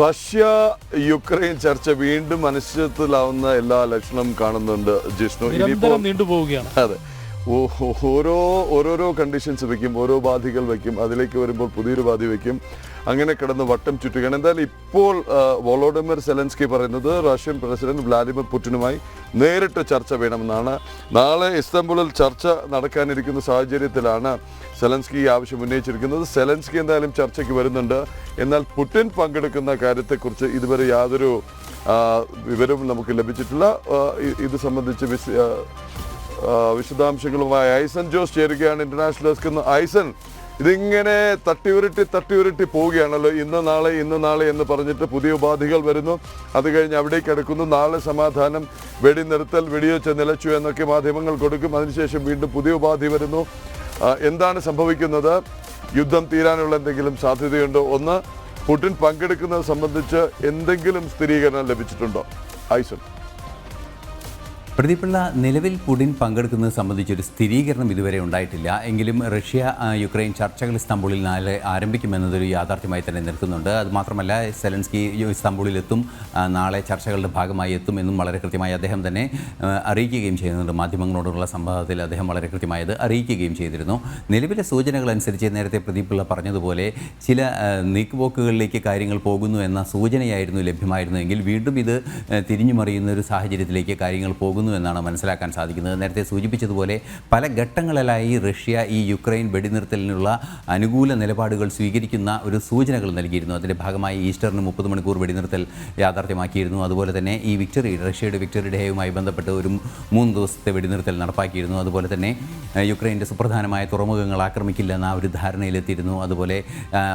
Russia Ukraine ചർച്ച വീണ്ടും അനിശ്ചിതത്തിലാവുന്ന എല്ലാ ലക്ഷണം കാണുന്നുണ്ട് ജിഷ്ണു. ഇനിയിപ്പോ നിരന്തരം നീണ്ടുപോവുകയാണ്. അതെ. ഓരോ ഓരോരോ കണ്ടീഷൻസ് വെക്കും ഓരോ ബാധികൾ വെക്കും അതിലേക്ക് വരുമ്പോൾ പുതിയൊരു ബാധി വെക്കും. അങ്ങനെ കിടന്ന് വട്ടം ചുറ്റുകയാണ്. എന്തായാലും ഇപ്പോൾ വോളോഡമിർ സെലൻസ്കി പറയുന്നത് റഷ്യൻ പ്രസിഡന്റ് വ്ളാഡിമിർ പുടിനുമായി നേരിട്ട് ചർച്ച വേണമെന്നാണ്. നാളെ ഇസ്താംബുളിൽ ചർച്ച നടക്കാനിരിക്കുന്ന സാഹചര്യത്തിലാണ് സെലൻസ്കി ഈ ആവശ്യം ഉന്നയിച്ചിരിക്കുന്നത്. സെലൻസ്കി എന്തായാലും ചർച്ചയ്ക്ക് വരുന്നുണ്ട്. എന്നാൽ പുടിൻ പങ്കെടുക്കുന്ന കാര്യത്തെക്കുറിച്ച് ഇതുവരെ യാതൊരു വിവരവും നമുക്ക് ലഭിച്ചിട്ടില്ല. ഇത് സംബന്ധിച്ച് വിശദാംശങ്ങളുമായി ഐസൻ ജോസ് ചേരുകയാണ് ഇന്റർനാഷണൽ ഡെസ്ക് എന്ന് ഐസൻ ഇതിങ്ങനെ തട്ടിയുരുട്ടി തട്ടിയുരുട്ടി പോവുകയാണല്ലോ. ഇന്ന് നാളെ ഇന്ന് നാളെ എന്ന് പറഞ്ഞിട്ട് പുതിയ ഉപാധികൾ വരുന്നു. അത് കഴിഞ്ഞ് അവിടേക്ക് അടുക്കുന്നു. നാളെ സമാധാനം വെടിനിർത്തൽ വെടിവെച്ച് നിലച്ചു എന്നൊക്കെ മാധ്യമങ്ങൾ കൊടുക്കും. അതിനുശേഷം വീണ്ടും പുതിയ ഉപാധി വരുന്നു. എന്താണ് സംഭവിക്കുന്നത്? യുദ്ധം തീരാനുള്ള എന്തെങ്കിലും സാധ്യതയുണ്ടോ? ഒന്ന് പുടിൻ പങ്കെടുക്കുന്നത് സംബന്ധിച്ച് എന്തെങ്കിലും സ്ഥിരീകരണം ലഭിച്ചിട്ടുണ്ടോ? ഐസൻ പ്രതിപിള്ള നിലവിൽ പുടിൻ പങ്കെടുക്കുന്നത് സംബന്ധിച്ചൊരു സ്ഥിരീകരണം ഇതുവരെ ഉണ്ടായിട്ടില്ല. എങ്കിലും റഷ്യ യുക്രൈൻ ചർച്ചകൾ ഇസ്താംബൂളിൽ നാളെ ആരംഭിക്കുമെന്നതൊരു യാഥാർത്ഥ്യമായി തന്നെ നിൽക്കുന്നുണ്ട്. അതുമാത്രമല്ല സെലൻസ്കി ഇസ്താംബൂളിൽ എത്തും നാളെ ചർച്ചകളുടെ ഭാഗമായി എത്തും എന്നും വളരെ കൃത്യമായി അദ്ദേഹം തന്നെ അറിയിക്കുകയും ചെയ്യുന്നുണ്ട്. മാധ്യമങ്ങളോടുള്ള സംവാദത്തിൽ അദ്ദേഹം വളരെ കൃത്യമായത് അറിയിക്കുകയും ചെയ്തിരുന്നു. നിലവിലെ സൂചനകൾ അനുസരിച്ച് നേരത്തെ പ്രദീപിള്ള പറഞ്ഞതുപോലെ ചില നീക്കുപോക്കുകളിലേക്ക് കാര്യങ്ങൾ പോകുന്നു എന്ന സൂചനയായിരുന്നു ലഭ്യമായിരുന്നുവെങ്കിൽ വീണ്ടും ഇത് തിരിഞ്ഞുമറിയുന്ന തിരിഞ്ഞു മറിയുന്ന ഒരു സാഹചര്യത്തിലേക്ക് കാര്യങ്ങൾ പോകുന്നു എന്നാണ് മനസ്സിലാക്കാൻ സാധിക്കുന്നത്. നേരത്തെ സൂചിപ്പിച്ചതുപോലെ പല ഘട്ടങ്ങളിലായി റഷ്യ ഈ യുക്രൈൻ വെടിനിർത്തലിനുള്ള അനുകൂല നിലപാടുകൾ സ്വീകരിക്കുന്ന ഒരു സൂചനകൾ നൽകിയിരുന്നു. അതിന്റെ ഭാഗമായി ഈസ്റ്ററിന് മുപ്പത് മണിക്കൂർ വെടിനിർത്തൽ യാഥാർത്ഥ്യമാക്കിയിരുന്നു. അതുപോലെ തന്നെ ഈ വിക്ടറി റഷ്യയുടെ വിക്ടറി ഡേയുമായി ബന്ധപ്പെട്ട് ഒരു മൂന്ന് ദിവസത്തെ വെടിനിർത്തൽ നടപ്പാക്കിയിരുന്നു. അതുപോലെ തന്നെ യുക്രൈന്റെ സുപ്രധാനമായ തുറമുഖങ്ങൾ ആക്രമിക്കില്ലെന്ന ഒരു ധാരണയിലെത്തിയിരുന്നു. അതുപോലെ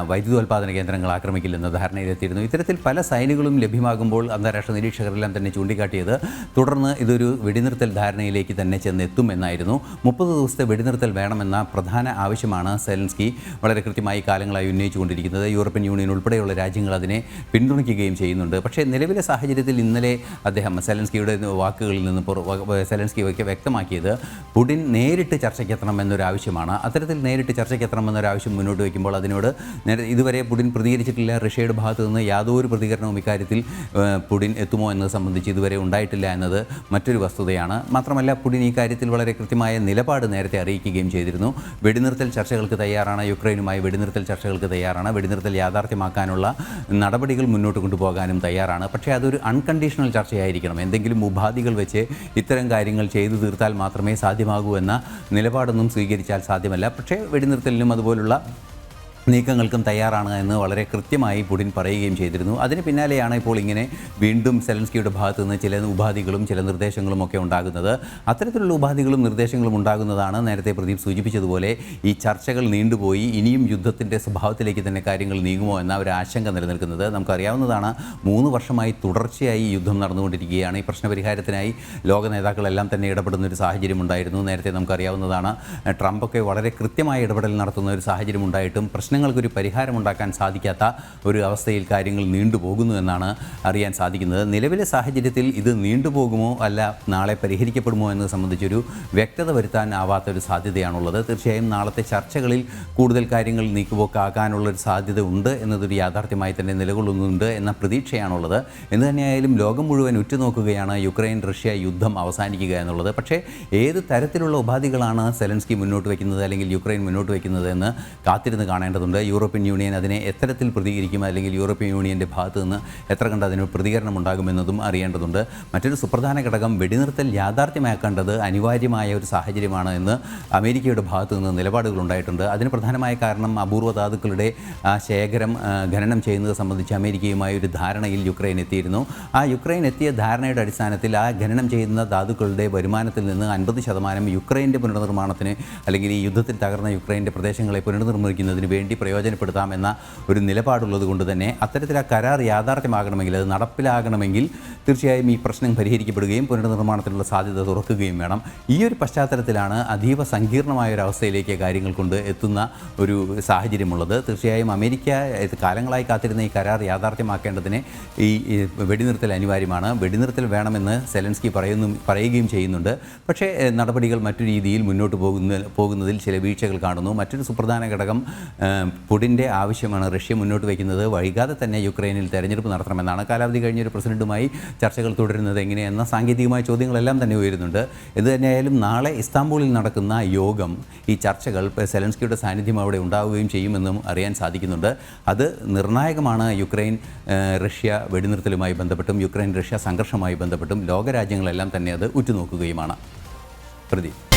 വൈദ്യുതോൽപാദന കേന്ദ്രങ്ങൾ ആക്രമിക്കില്ലെന്ന ധാരണയിലെത്തിയിരുന്നു. ഇത്തരത്തിൽ പല സൈനുകളും ലഭ്യമാകുമ്പോൾ അന്താരാഷ്ട്ര നിരീക്ഷകരെല്ലാം തന്നെ ചൂണ്ടിക്കാട്ടിയത് തുടർന്ന് ഇതൊരു വെടിനിർത്തൽ ധാരണയിലേക്ക് തന്നെ ചെന്നെത്തും എന്നായിരുന്നു മുപ്പത് ദിവസത്തെ വെടിനിർത്തൽ വേണമെന്ന പ്രധാന ആവശ്യമാണ് സെലൻസ്കി വളരെ കൃത്യമായി കാലങ്ങളായി ഉന്നയിച്ചുകൊണ്ടിരിക്കുന്നത്. യൂറോപ്യൻ യൂണിയൻ ഉൾപ്പെടെയുള്ള രാജ്യങ്ങൾ അതിനെ പിന്തുണയ്ക്കുകയും ചെയ്യുന്നുണ്ട്. പക്ഷേ നിലവിലെ സാഹചര്യത്തിൽ ഇന്നലെ അദ്ദേഹം സെലൻസ്കിയുടെ വാക്കുകളിൽ നിന്ന് സെലൻസ്കി വ്യക്തമാക്കിയത് പുടിൻ നേരിട്ട് ചർച്ചയ്ക്കെത്തണം എന്നൊരു ആവശ്യമാണ് അത്തരത്തിൽ നേരിട്ട് ചർച്ചയ്ക്കെത്തണമെന്നൊരാവശ്യം മുന്നോട്ട് വയ്ക്കുമ്പോൾ അതിനോട് ഇതുവരെ പുടിൻ പ്രതികരിച്ചിട്ടില്ല. റഷ്യയുടെ ഭാഗത്തു നിന്ന് യാതൊരു പ്രതികരണവും ഇക്കാര്യത്തിൽ പുടിൻ എത്തുമോ എന്നത് സംബന്ധിച്ച് ഇതുവരെ ഉണ്ടായിട്ടില്ല എന്നത് മറ്റൊരു വസ്തുതയാണ്. മാത്രമല്ല പുടിൻ ഈ കാര്യത്തിൽ വളരെ കൃത്യമായ നിലപാട് നേരത്തെ അറിയിക്കുകയും ചെയ്തിരുന്നു. വെടിനിർത്തൽ ചർച്ചകൾക്ക് തയ്യാറാണ്. യുക്രൈനുമായി വെടിനിർത്തൽ ചർച്ചകൾക്ക് തയ്യാറാണ്. വെടിനിർത്തൽ യാഥാർത്ഥ്യമാക്കാനുള്ള നടപടികൾ മുന്നോട്ട് കൊണ്ടുപോകാനും തയ്യാറാണ്. പക്ഷേ അതൊരു അൺകണ്ടീഷണൽ ചർച്ചയായിരിക്കണം. എന്തെങ്കിലും ഉപാധികൾ വെച്ച് ഇത്തരം കാര്യങ്ങൾ ചെയ്തു തീർത്താൽ മാത്രമേ സാധ്യമാകൂ എന്ന നിലപാടൊന്നും സ്വീകരിച്ചാൽ സാധ്യമല്ല. പക്ഷേ വെടിനിർത്തലിനും അതുപോലുള്ള നീക്കങ്ങൾക്കും തയ്യാറാണ് എന്ന് വളരെ കൃത്യമായി പുടിൻ പറയുകയും ചെയ്തിരുന്നു. അതിന് പിന്നാലെയാണ് ഇപ്പോൾ ഇങ്ങനെ വീണ്ടും സെലൻസ്കിയുടെ ഭാഗത്തു നിന്ന് ചില ഉപാധികളും ചില നിർദ്ദേശങ്ങളും ഒക്കെ ഉണ്ടാകുന്നത്. അത്തരത്തിലുള്ള ഉപാധികളും നിർദ്ദേശങ്ങളും ഉണ്ടാകുന്നതാണ് നേരത്തെ പ്രദീപ് സൂചിപ്പിച്ചതുപോലെ ഈ ചർച്ചകൾ നീണ്ടുപോയി. ഇനിയും യുദ്ധത്തിന്റെ സ്വഭാവത്തിലേക്ക് തന്നെ കാര്യങ്ങൾ നീങ്ങുമോ എന്ന ഒരു ആശങ്ക നിലനിൽക്കുന്നത് നമുക്കറിയാവുന്നതാണ്. മൂന്ന് വർഷമായി തുടർച്ചയായി യുദ്ധം നടന്നുകൊണ്ടിരിക്കുകയാണ്. ഈ പ്രശ്നപരിഹാരത്തിനായി ലോക നേതാക്കളെല്ലാം തന്നെ ഇടപെടുന്ന ഒരു സാഹചര്യം ഉണ്ടായിരുന്നു. നേരത്തെ നമുക്കറിയാവുന്നതാണ് ട്രംപൊക്കെ വളരെ കൃത്യമായ ഇടപെടൽ നടത്തുന്ന ഒരു സാഹചര്യം ഉണ്ടായിട്ടും പ്രശ്നങ്ങൾക്കൊരു പരിഹാരമുണ്ടാക്കാൻ സാധിക്കാത്ത ഒരു അവസ്ഥയിൽ കാര്യങ്ങൾ നീണ്ടുപോകുന്നു എന്നാണ് അറിയാൻ സാധിക്കുന്നത്. നിലവിലെ സാഹചര്യത്തിൽ ഇത് നീണ്ടുപോകുമോ അല്ല നാളെ പരിഹരിക്കപ്പെടുമോ എന്നത് സംബന്ധിച്ചൊരു വ്യക്തത വരുത്താൻ ആവാത്ത ഒരു സാധ്യതയാണുള്ളത്. തീർച്ചയായും നാളത്തെ ചർച്ചകളിൽ കൂടുതൽ കാര്യങ്ങൾ നീക്കുപോക്കാകാനുള്ളൊരു സാധ്യത ഉണ്ട് എന്നതൊരു യാഥാർത്ഥ്യമായി തന്നെ നിലകൊള്ളുന്നുണ്ട് എന്ന പ്രതീക്ഷയാണുള്ളത്. എന്ന് തന്നെയായാലും ലോകം മുഴുവൻ ഉറ്റുനോക്കുകയാണ് യുക്രൈൻ റഷ്യ യുദ്ധം അവസാനിക്കുക എന്നുള്ളത്. പക്ഷേ ഏത് തരത്തിലുള്ള ഉപാധികളാണ് സെലൻസ്കി മുന്നോട്ട് വയ്ക്കുന്നത് അല്ലെങ്കിൽ യുക്രൈൻ മുന്നോട്ട് വയ്ക്കുന്നത് എന്ന് കാത്തിരുന്ന് കാണേണ്ടതുണ്ട് യൂറോപ്യൻ യൂണിയൻ അതിനെ എത്തരത്തിൽ പ്രതികരിക്കും അല്ലെങ്കിൽ യൂറോപ്യൻ യൂണിയന്റെ ഭാഗത്ത് നിന്ന് എത്ര കണ്ട് അതിന് പ്രതികരണം ഉണ്ടാകുമെന്നതും അറിയേണ്ടതുണ്ട്. മറ്റൊരു സുപ്രധാന ഘടകം വെടിനിർത്തൽ യാഥാർത്ഥ്യമാക്കേണ്ടത് അനിവാര്യമായ ഒരു സാഹചര്യമാണ് എന്ന് അമേരിക്കയുടെ ഭാഗത്തു നിന്ന് നിലപാടുകൾ ഉണ്ടായിട്ടുണ്ട്. അതിന് പ്രധാനമായ കാരണം അപൂർവ ധാതുക്കളുടെ ശേഖരം ഖനനം ചെയ്യുന്നത് സംബന്ധിച്ച് അമേരിക്കയുമായി ഒരു ധാരണയിൽ യുക്രൈൻ എത്തിയിരുന്നു. ആ യുക്രൈൻ എത്തിയ ധാരണയുടെ അടിസ്ഥാനത്തിൽ ആ ഖനനം ചെയ്യുന്ന ധാതുക്കളുടെ വരുമാനത്തിൽ നിന്ന് അൻപത് ശതമാനം യുക്രൈന്റെ പുനർനിർമ്മാണത്തിന് അല്ലെങ്കിൽ ഈ യുദ്ധത്തിൽ തകർന്ന യുക്രൈന്റെ പ്രദേശങ്ങളെ പുനർനിർമ്മിക്കുന്നതിന് വേണ്ടി പ്രയോജനപ്പെടുത്താമെന്ന ഒരു നിലപാടുള്ളത് കൊണ്ട് തന്നെ അത്തരത്തിൽ ആ കരാർ യാഥാർത്ഥ്യമാകണമെങ്കിൽ അത് നടപ്പിലാകണമെങ്കിൽ തീർച്ചയായും ഈ പ്രശ്നം പരിഹരിക്കപ്പെടുകയും പുനർനിർമ്മാണത്തിനുള്ള സാധ്യത തുറക്കുകയും വേണം. ഈ ഒരു പശ്ചാത്തലത്തിലാണ് അതീവ സങ്കീർണമായ ഒരു അവസ്ഥയിലേക്ക് കാര്യങ്ങൾ കൊണ്ട് എത്തുന്ന ഒരു സാഹചര്യമുള്ളത്. തീർച്ചയായും അമേരിക്ക കാലങ്ങളായി കാത്തിരുന്ന ഈ കരാർ യാഥാർത്ഥ്യമാക്കേണ്ടതിന് ഈ വെടിനിർത്തൽ അനിവാര്യമാണ്. വെടിനിർത്തൽ വേണമെന്ന് സെലൻസ്കി പറയുന്നു പറയുകയും ചെയ്യുന്നുണ്ട്. പക്ഷേ നടപടികൾ മറ്റു രീതിയിൽ മുന്നോട്ട് പോകുന്ന പോകുന്നതിൽ ചില വീഴ്ചകൾ കാണുന്നു. മറ്റൊരു സുപ്രധാന ഘടകം പുടിന്റെ ആവശ്യമാണ്. റഷ്യ മുന്നോട്ട് വയ്ക്കുന്നത് വൈകാതെ തന്നെ യുക്രൈനിൽ തെരഞ്ഞെടുപ്പ് നടത്തണമെന്നാണ്. കാലാവധി കഴിഞ്ഞ ഒരു പ്രസിഡന്റുമായി ചർച്ചകൾ തുടരുന്നത് എങ്ങനെയെന്ന സാങ്കേതികമായ ചോദ്യങ്ങളെല്ലാം തന്നെ ഉയരുന്നുണ്ട്. എന്ത് തന്നെയായാലും നാളെ ഇസ്താംബൂളിൽ നടക്കുന്ന യോഗം ഈ ചർച്ചകൾ സെലൻസ്കിയുടെ സാന്നിധ്യം അവിടെ ഉണ്ടാവുകയും ചെയ്യുമെന്നും അറിയാൻ സാധിക്കുന്നുണ്ട്. അത് നിർണായകമാണ്. യുക്രൈൻ റഷ്യ വെടിനിർത്തലുമായി ബന്ധപ്പെട്ടും യുക്രൈൻ റഷ്യ സംഘർഷമായി ബന്ധപ്പെട്ടും ലോകരാജ്യങ്ങളെല്ലാം തന്നെ അത് ഉറ്റുനോക്കുകയുമാണ്. പ്രദീപ്.